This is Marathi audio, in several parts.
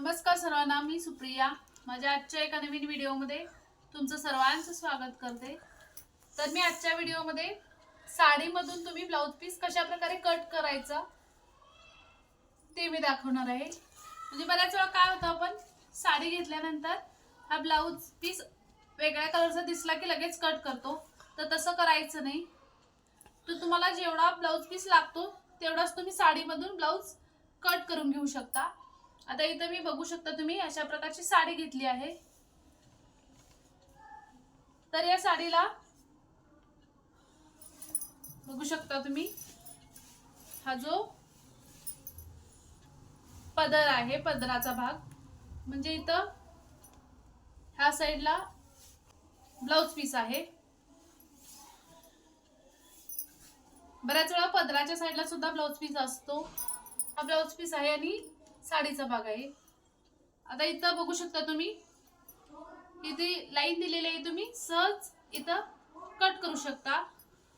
नमस्कार सर्वांना मी सुप्रिया. माझ्या आजच्या एका नवीन व्हिडिओमध्ये तुमचं सर्वांचं स्वागत करते. तर मी आजच्या व्हिडिओमध्ये साडीमधून तुम्ही ब्लाऊज पीस कशा प्रकारे कट करायचा ते मी दाखवणार आहे. म्हणजे बऱ्याच वेळा काय होतं आपण साडी घेतल्यानंतर हा ब्लाऊज पीस वेगळ्या कलरचा दिसला की लगेच कट करतो. तर तसं करायचं नाही. तर तुम्हाला जेवढा ब्लाऊज पीस लागतो तेवढाच तुम्ही साडीमधून ब्लाऊज कट करून घेऊ शकता. आता इथं मी बघू शकता तुम्ही अशा प्रकारची साडी घेतली आहे. तर या साडीला बघू शकता तुम्ही हा जो पदर आहे पदराचा भाग म्हणजे इथं ह्या साईडला ब्लाऊज पीस आहे. बऱ्याच वेळा पदराच्या साईडला सुद्धा ब्लाऊज पीस असतो. हा ब्लाऊज पीस आहे आणि साडीचा भाग आहे. आता इथं बघू शकता तुम्ही. इथे लाईन दिलेली आहे तुम्ही. सहज इथं कट करू शकता.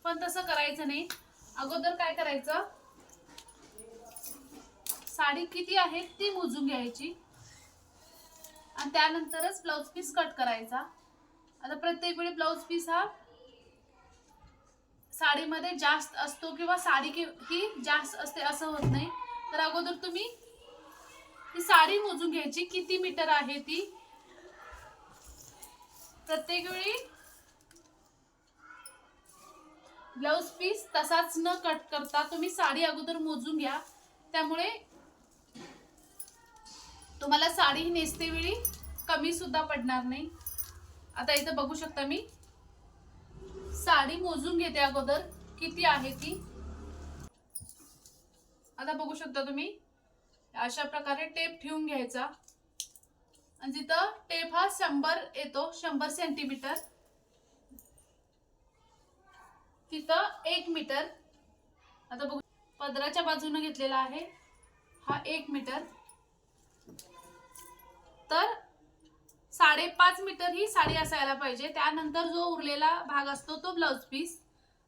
पण तसं करायचं नाही. अगोदर काय करायचं? साडी किती आहे ती मोजून घ्यायची. आणि त्यानंतरच ब्लाऊज पीस कट करायचा. आता प्रत्येक वेळी ब्लाऊज पीस हा साडीमध्ये जास्त असतो किंवा साडी कि- ही जास्त असते असं होत नाही. तर अगोदर तुम्ही ही साडी मोजून घ्यायची. किती मीटर आहे ती? प्रत्येक वेळी ब्लाऊज पीस तसाच न कट करता तुम्ही साडी अगोदर मोजून घ्या. त्यामुळे तुम्हाला साडी ही नेसते वेळी कमी सुद्धा पडणार नाही. आता इथं बघू शकता मी. साडी मोजून घेते अगोदर. किती आहे ती? आता बघू शकता तुम्ही. अशा प्रकारे टेप ठेवून घ्यायचा. आणि तिथं टेप हा शंभर येतो शंभर सेंटीमीटर तिथं एक मीटर आता बघू पदराच्या बाजूने घेतलेला आहे हा एक मीटर तर साडेपाच मीटर ही साडी असायला पाहिजे. त्यानंतर जो उरलेला भाग असतो तो ब्लाऊज पीस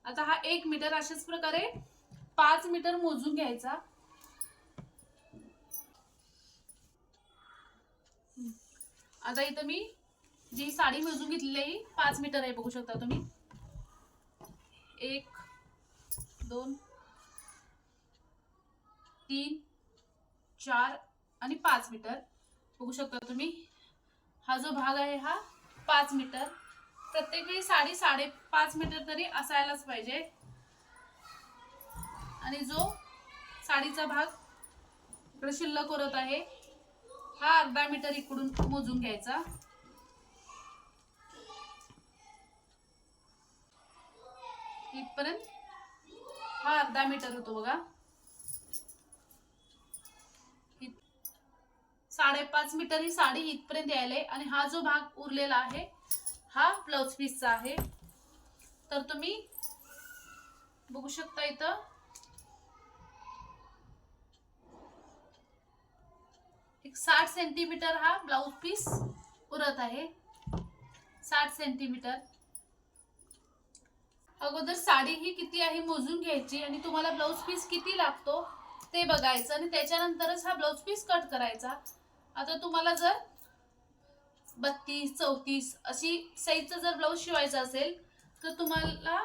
आता हा एक मीटर अशाच प्रकारे पाच मीटर मोजून घ्यायचा. आता इथं मी जी साडी मोजून घेतलेली आहे पाच मीटर आहे बघू शकता तुम्ही. एक दोन तीन चार आणि पाच मीटर. बघू शकता तुम्ही. हा जो भाग आहे हा पाच मीटर. प्रत्येक वेळी साडी साडेपाच मीटर तरी असायलाच पाहिजे. आणि जो साडीचा भाग इकडे शिल्लक उरत आहे हा अर्धा मीटर इकडून मोजून घ्यायचा. इथपर्यंत हा अर्धा मीटर होतो बघा. साडेपाच मीटर ही साडी इथपर्यंत यायला आणि हा जो भाग उरलेला आहे हा ब्लाऊज पीसचा आहे. तर तुम्ही बघू शकता इथं एक साठ सेंटीमीटर हा ब्लाऊज पीस उरत आहे. साठ सेंटीमीटर. अगोदर साडी ही किती आहे मोजून घ्यायची आणि तुम्हाला ब्लाऊज पीस किती लागतो ते बघायचं आणि त्याच्यानंतरच हा ब्लाऊज पीस कट करायचा. आता तुम्हाला जर बत्तीस चौतीस अशी साईजचा जर ब्लाऊज शिवायचा असेल तर तुम्हाला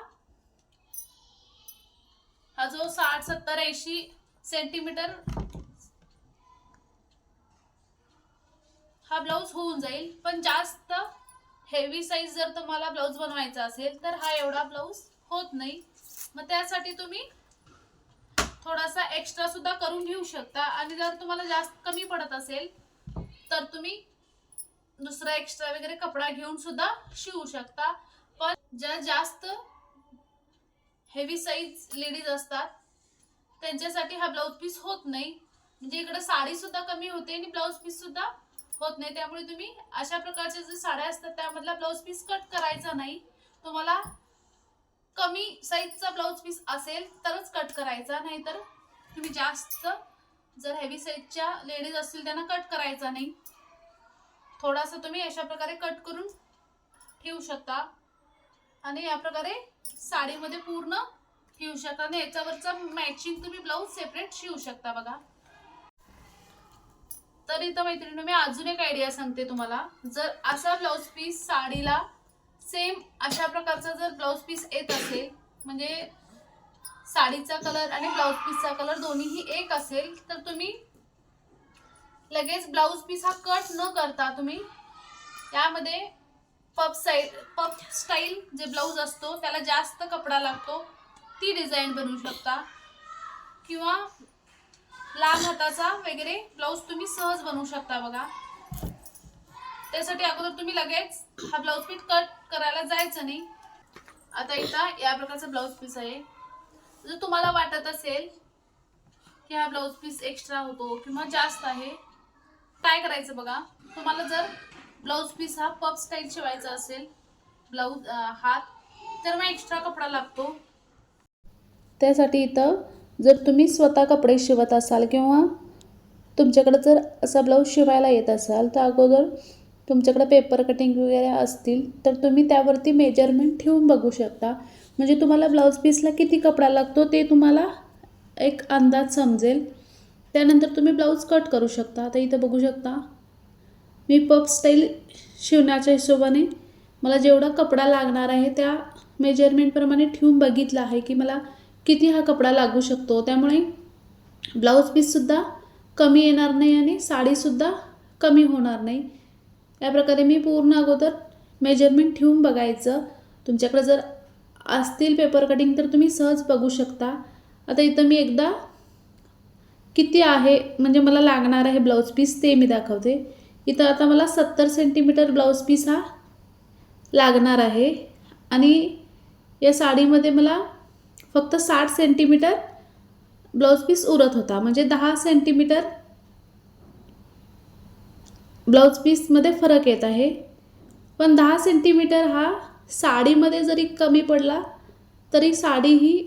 हा जो साठ सत्तर ऐंशी सेंटीमीटर हा ब्लाऊज होऊन जाईल. पण जास्त हेवी साईज जर तुम्हाला ब्लाऊज बनवायचा असेल तर हा एवढा ब्लाऊज होत नाही. मग त्यासाठी तुम्ही थोडासा एक्स्ट्रा सुद्धा करून घेऊ शकता. आणि जर तुम्हाला जास्त कमी पडत असेल तर तुम्ही दुसरा एक्स्ट्रा वगैरे कपडा घेऊन सुद्धा शिवू शकता. पण ज्या जास्त हेवी साईज लेडीज असतात त्यांच्यासाठी हा ब्लाऊज पीस होत नाही. म्हणजे इकडे साडी सुद्धा कमी होते आणि ब्लाऊज पीस सुद्धा होत नाही. त्यामुळे तुम्ही अशा प्रकारच्या जे साड्या असतात त्यामधला ब्लाऊज पीस कट करायचा नाही. तुम्हाला कमी साईजचा ब्लाऊज पीस असेल तरच कट करायचा. नाहीतर तुम्ही जास्त जर हेवी साईजच्या लेडीज असतील त्यांना कट करायचा नाही. थोडासा तुम्ही अशा प्रकारे कट करून ठेवू शकता. आणि या प्रकारे साडीमध्ये पूर्ण ठेवू शकता. आणि याच्यावरचा मॅचिंग तुम्ही ब्लाऊज सेपरेट शिवू शकता बघा. तर इथं मैत्रिणी मी अजून एक आयडिया सांगते तुम्हाला. जर असा ब्लाऊज पीस साडीला सेम अशा प्रकारचा जर ब्लाऊज पीस येत असेल म्हणजे साडीचा कलर आणि ब्लाऊज पीसचा कलर दोन्हीही एक असेल तर तुम्ही लगेच ब्लाऊज पीस हा कट न करता तुम्ही यामध्ये पप साईड पप स्टाईल जे ब्लाऊज असतो त्याला जास्त कपडा लागतो ती डिझाईन बनवू शकता. किंवा लांब हाताचा वगैरे ब्लाऊज तुम्ही सहज बनवू शकता बघा. त्यासाठी अगोदर तुम्ही लगेच हा ब्लाऊज पीस कट करायला जायचं नाही. आता इथं या प्रकारचा ब्लाऊज पीस आहे. जर तुम्हाला वाटत असेल की हा ब्लाऊज पीस एक्स्ट्रा होतो किंवा जास्त आहे काय करायचं बघा. तुम्हाला जर ब्लाऊज पीस हा पप स्टाईल शिवायचा असेल ब्लाऊज हात तर मग एक्स्ट्रा कपडा लागतो. त्यासाठी इथं जर तुम्ही स्वतः कपडे शिवत असाल किंवा तुमच्याकडं जर असा ब्लाऊज शिवायला येत असाल तर अगोदर तुमच्याकडं पेपर कटिंग वगैरे असतील तर तुम्ही त्यावरती मेजरमेंट ठेवून बघू शकता. म्हणजे तुम्हाला ब्लाऊज पीसला किती कपडा लागतो ते तुम्हाला एक अंदाज समजेल. त्यानंतर तुम्ही ब्लाऊज कट करू शकता. आता इथं बघू शकता. मी पप स्टाईल शिवण्याच्या हिशोबाने मला जेवढा कपडा लागणार आहे त्या मेजरमेंटप्रमाणे ठेवून बघितलं आहे की मला किती हा कपडा लागू शकतो? त्यामुळे ब्लाऊज पीससुद्धा कमी येणार नाही आणि साडीसुद्धा कमी होणार नाही. या प्रकारे मी पूर्ण अगोदर मेजरमेंट ठेवून बघायचं. तुमच्याकडे जर असतील पेपर कटिंग तर तुम्ही सहज बघू शकता. आता इथं मी एकदा किती आहे म्हणजे मला लागणार आहे ब्लाऊज पीस ते मी दाखवते. इथं आता मला सत्तर सेंटीमीटर ब्लाऊज पीस हा लागणार आहे. आणि या साडीमध्ये मला फक्त साठ सेंटीमीटर ब्लाऊज पीस उरत होता. म्हणजे दहा सेंटीमीटर ब्लाऊज पीसमध्ये फरक येत आहे. पण दहा सेंटीमीटर हा साडीमध्ये जरी कमी पडला तरी साडी ही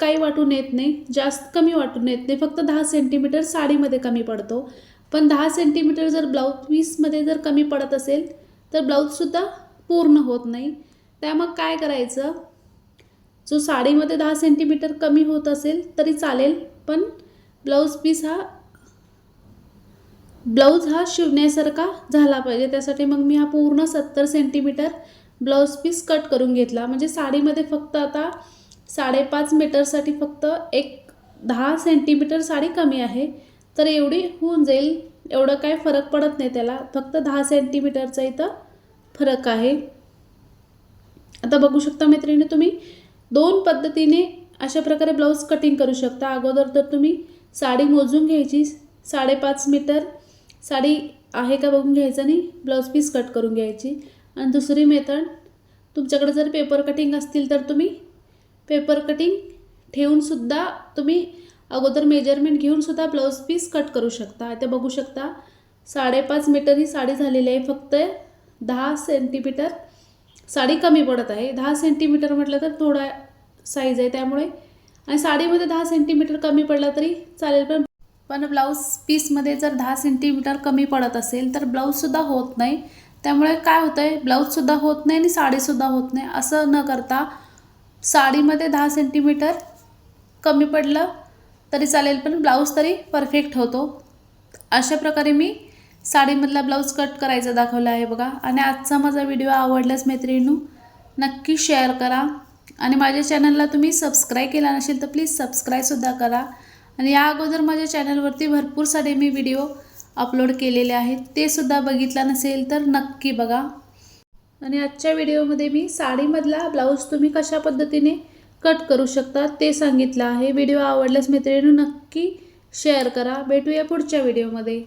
काही वाटून येत नाही जास्त कमी वाटून येत नाही. फक्त दहा सेंटीमीटर साडीमध्ये कमी पडतो. पण दहा सेंटीमीटर जर ब्लाऊज पीसमध्ये जर कमी पडत असेल तर ब्लाऊजसुद्धा पूर्ण होत नाही. त्या मग काय करायचं? जो साडीमध्ये दहा सेंटीमीटर कमी होत असेल तरी चालेल पण ब्लाऊज पीस हा ब्लाऊज हा शिवण्यासारखा झाला पाहिजे. त्यासाठी मग मी हा पूर्ण सत्तर सेंटीमीटर ब्लाऊज पीस कट करून घेतला. म्हणजे साडीमध्ये फक्त आता साडेपाच मीटरसाठी फक्त एक दहा सेंटीमीटर साडी कमी आहे. तर एवढी होऊन जाईल. एवढं काय फरक पडत नाही त्याला. फक्त दहा सेंटीमीटरचा इथं फरक आहे. आता बघू शकता मैत्रिणी तुम्ही दोन पद्धतीने अशा प्रकारे ब्लाऊज कटिंग करू शकता. अगोदर तर तुम्ही साडी मोजून घ्यायची. साडेपाच मीटर साडी आहे का बघून घ्यायचं आणि ब्लाऊज पीस कट करून घ्यायची. आणि दुसरी मेथड तुमच्याकडे जर पेपर कटिंग असतील तर तुम्ही पेपर कटिंग ठेवूनसुद्धा तुम्ही अगोदर मेजरमेंट घेऊनसुद्धा ब्लाऊज पीस कट करू शकता. ते बघू शकता साडेपाच मीटर ही साडी झालेली आहे. फक्त दहा सेंटीमीटर साडी कमी पडत आहे. दहा सेंटीमीटर म्हटलं तर थोडा साईज आहे त्यामुळे. आणि साडीमध्ये दहा सेंटीमीटर कमी पडला तरी चालेल पण पण ब्लाऊज पीसमध्ये जर दहा सेंटीमीटर कमी पडत असेल तर ब्लाऊजसुद्धा होत नाही. त्यामुळे काय होतं आहे ब्लाऊजसुद्धा होत नाही आणि साडीसुद्धा होत नाही. असं न करता साडीमध्ये दहा सेंटीमीटर कमी पडलं तरी चालेल पण ब्लाऊज तरी परफेक्ट होतो. अशा प्रकारे मी साडीमधला ब्लाऊज कट करायचा दाखवला आहे बघा. आणि आजचा माझा व्हिडिओ आवडल्यास मैत्रिणू नक्की शेअर करा. आणि माझ्या चॅनलला तुम्ही सबस्क्राईब केला नसेल तर प्लीज सबस्क्राईबसुद्धा करा. आणि या अगोदर माझ्या चॅनलवरती भरपूर सारे मी व्हिडिओ अपलोड केलेले आहेत. ते सुद्धा बघितला नसेल तर नक्की बघा. आणि आजच्या व्हिडिओमध्ये मी साडीमधला ब्लाऊज तुम्ही कशा पद्धतीने कट करू शकता ते सांगितलं आहे. व्हिडिओ आवडल्यास मैत्रिणी नक्की शेअर करा. भेटूया पुढच्या व्हिडिओमध्ये